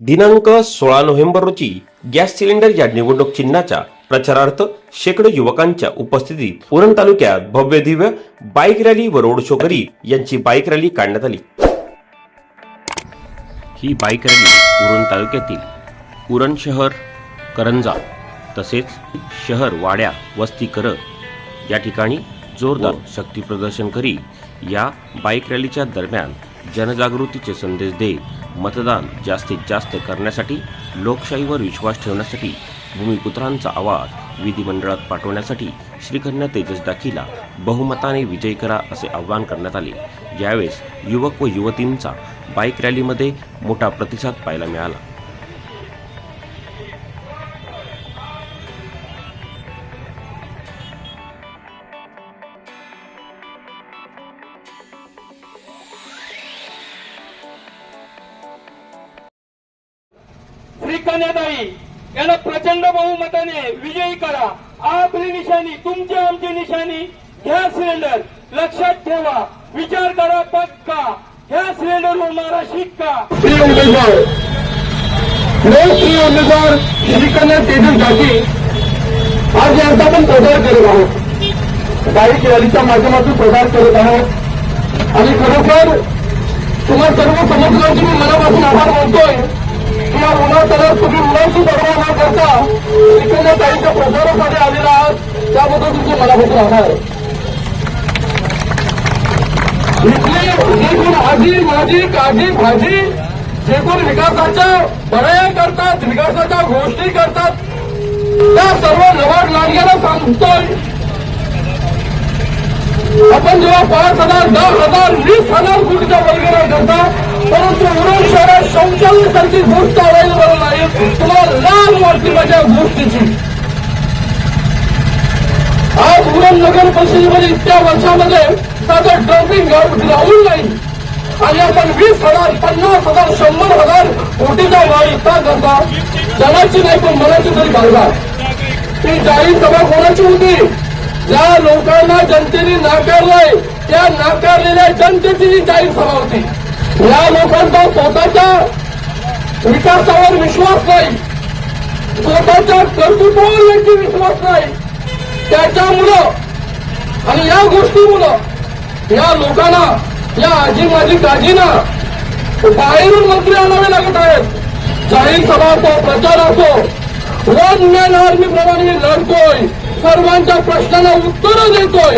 दिनांक सोळा नोव्हेंबर रोजी गॅस सिलेंडर या निवडणूक चिन्हाच्या प्रचारार्थ शेकडो युवकांच्या उपस्थितीत उरण तालुक्यात भव्य दिव्य बाईक रॅली व रोड शो करी यांची बाईक रॅली काढण्यात आली. ही बाईक रॅली उरण तालुक्यातील उरण शहर करंजा तसेच शहर वाड्या वस्ती कर या ठिकाणी जोरदार शक्ती प्रदर्शन करी या बाईक रॅलीच्या दरम्यान जनजागृतीचे संदेश देत मतदान जास्तीत जास्त करण्यासाठी लोकशाहीवर विश्वास ठेवण्यासाठी भूमिपुत्रांचा आवाज विधिमंडळात पाठवण्यासाठी श्रीकन्या तेजस दाखीला बहुमताने विजयी करा असे आवाहन करण्यात आले. यावेळेस युवक व युवतींचा बाईक रॅलीमध्ये मोठा प्रतिसाद पाहायला मिळाला. कन्याताई यांना प्रचंड बहुमताने विजयी करा. आपली निशाणी तुमची आमची निशाणी गॅस सिलेंडर लक्षात ठेवा. विचार करा पक्का. ह्या सिलेंडर होणारा शिक्का. प्रिय उमेदवार लोकप्रिय उमेदवार श्रीकन्या तेजस आज यांचा आपण प्रचार करत आहोत. बाईक रॅलीच्या माध्यमातून प्रचार करत आहोत. आणि खरोखर तुम्हा सर्व समजलं मी मनापासून आभार मानतोय. या उन्हात तुम्ही मुलांची परवा न करता तिकडे ताईच्या प्रचारासाठी आलेला आहात त्याबद्दल तुमचे मनापासून आभार इथली जी कोण आजी माझी काजी भाजी जे कोण विकासाच्या बळ्या करतात विकासाच्या गोष्टी करतात त्या सर्व नवाड लांडग्याला सांगतोय. आपण जेव्हा पाच हजार दहा हजार वीस हजार शौचालय गोष्ट आवडायला बरं नाही तुला लाल वाटते माझ्या गोष्टीची. आज उरण नगर परिषदेमध्ये म्हणजे इतक्या वर्षामध्ये त्याचं ड्रम्पिंग ग्राउंड नाही. आणि आपण वीस हजार पन्नास हजार शंभर हजार कोटीचा वाढ करता जगाची नाही पण मनाची तरी बाळगा ती जाहीर सभा कोणाची होती? ज्या लोकांना जनतेने नाकारलंय त्या नाकारलेल्या जनतेची ही जाहीर सभा होती. या लोकांचा स्वतःच्या विकासावर विश्वास नाही. स्वतःच्या कर्तृत्वावर यांची विश्वास नाही. त्याच्यामुळं आणि या गोष्टीमुळं या लोकांना या आजी माझी काजीना बाहेरून मंत्री आणावे लागत आहेत. जाहीर सभा असो प्रचार असो वन मॅन आर्मी प्रमाणे मी लढतोय. सर्वांच्या प्रश्नांना उत्तरं देतोय.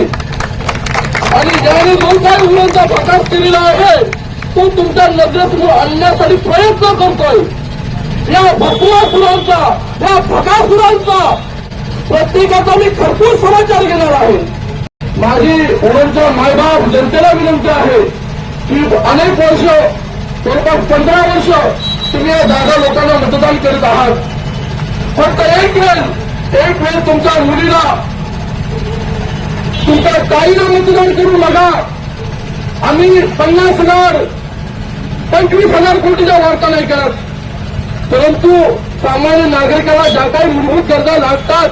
आणि ज्याने जो काही मुलांचा प्रकाश केलेला आहे तो तुमच्या नजरेसमोर आणण्यासाठी प्रयत्न करतोय. या भकुवासुरांचा या भकासुरांचा प्रत्येकाचा मी खरपूर समाचार घेणार आहे. माझी ओळखच्या मायबाप जनतेला विनंती आहे की अनेक वर्ष जवळपास पंधरा वर्ष तुम्ही या जागा लोकांना मतदान करीत आहात. फक्त एक वेळ एक वेळ तुमच्या मुलीला तुमच्या ताईला मतदान करू नका. आम्ही पन्नास हजार पंचवीस हजार कोटीच्या वार्ता नाही करत. परंतु सामान्य नागरिकाला ज्या काही मूलभूत गरजा लागतात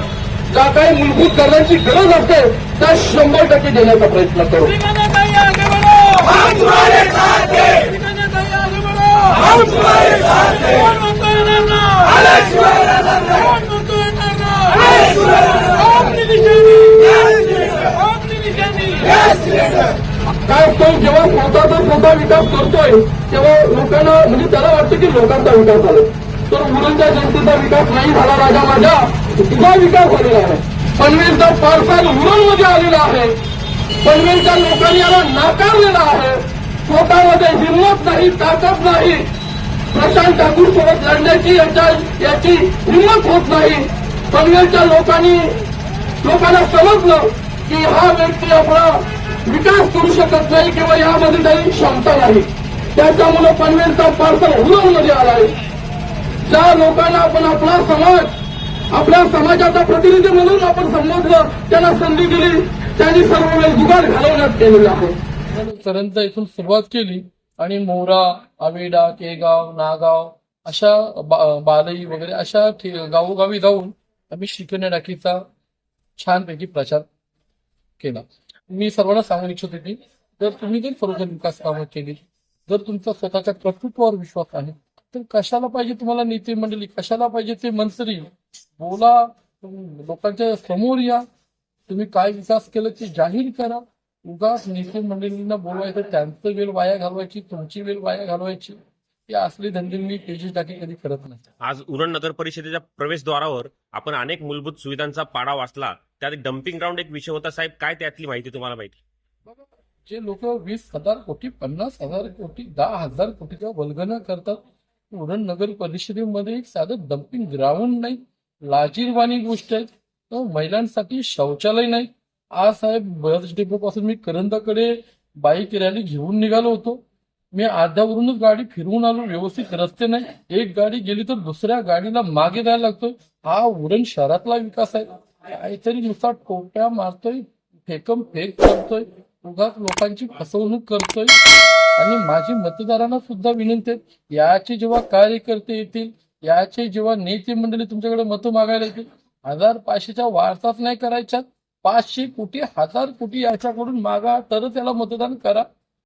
ज्या काही मूलभूत गरजांची गरज असते त्या शंभर टक्के देण्याचा प्रयत्न करू. ठिकाणी आगे बढ़ो! हम तुम्हारे साथ हैं। ठिकानी आगे बढ़ो! हम तुम्हारे साथ हैं। कौन म्हणतो येणार ना आलेश कौन म्हणतो येणार ना आपली निशाणी आपली निशाणी काय तो जेव्हा स्वतःचा स्वतः विकास करतोय तेव्हा लोकांना म्हणजे त्याला वाटतं की लोकांचा विकास झाला. तर मुलांच्या जनतेचा विकास नाही झाला राजा माझ्या तुझा विकास झालेला आहे. पनवेलचा पार्सल उरणमध्ये आलेला आहे. पनवेलच्या लोकांनी याला नाकारलेला आहे. स्वतःमध्ये हिंमत नाही ताकद नाही. प्रशांत ठाकूर सोबत लढण्याची याच्या याची हिंमत होत नाही. पनवेलच्या लोकांनी लोकांना समजलं की हा व्यक्ती आपला विकास करू शकत नाही किंवा यामध्ये काही क्षमता नाही. त्याच्यामुळे पनवेलचा पार्सल हुलवमध्ये आला आहे. ज्या लोकांना आपण आपला समाज आपल्या समाजाचा प्रतिनिधी म्हणून आपण समजलं त्यांना संधी दिली. त्यांनी सर्व वेळ जुगाड घालवण्यात केलेला आहे. पर्यंत इथून सुरुवात केली आणि मोरा आवेडा केगाव नागाव अशा बा- बालई वगैरे अशा गावोगावी जाऊन आम्ही शिकण्या डाकीचा छानपैकी प्रचार केला. मी सर्वांना सांगू इच्छित की जर तुम्ही जर सर्वजण विकास कामं केली जर तुमचा स्वतःच्या कर्तृत्वावर विश्वास आहे तर कशाला पाहिजे तुम्हाला नेते मंडळी? कशाला पाहिजे ते मंत्री? बोला लोकांच्या समोर या. तुम्ही काय विकास केला ते जाहीर करा. उगाच नेते मंडळींना बोलवायचं त्यांचं वेळ वाया घालवायची तुमची वेळ वाया घालवायची. या असले धंदे मी तेजस टाकी कधी करत नाही. आज उरण नगर परिषदेच्या प्रवेशद्वारावर आपण अनेक मूलभूत सुविधांचा पाडा वाचला. त्यात डम्पिंग ग्राउंड एक विषय होता. साहेब काय त्यातली माहिती तुम्हाला माहिती? जे लोक वीस हजार कोटी पन्नास हजार कोटी दहा हजार कोटीच्या वल्गना करतात उरण नगर परिषदेमध्ये एक साधं डम्पिंग ग्राउंड नाही. लाजीरवाणी गोष्ट आहे. तर महिलांसाठी शौचालय नाही. आज साहेब बस डेपो पासून मी करंदाकडे बाईक रॅली घेऊन निघालो होतो. मी अर्ध्यावरूनच गाडी फिरवून आलो. व्यवस्थित रस्ते नाही. एक गाडी गेली तर दुसऱ्या गाडीला मागे जायला लागतोय. हा उरण शहरातला विकास आहे. काहीतरी नुसता टोप्या मारतोय फेकम फेक करतोय उगाच लोकांची फसवणूक करतोय. आणि माझी मतदारांना सुद्धा विनंती आहे याचे जेव्हा कार्यकर्ते येतील याचे जेव्हा नेते मंडळी तुमच्याकडे मतं मागायला येतील हजार पाचशेच्या वारसाच नाही करायच्या पाचशे कोटी हजार कोटी याच्याकडून मागा तरच याला मतदान करा.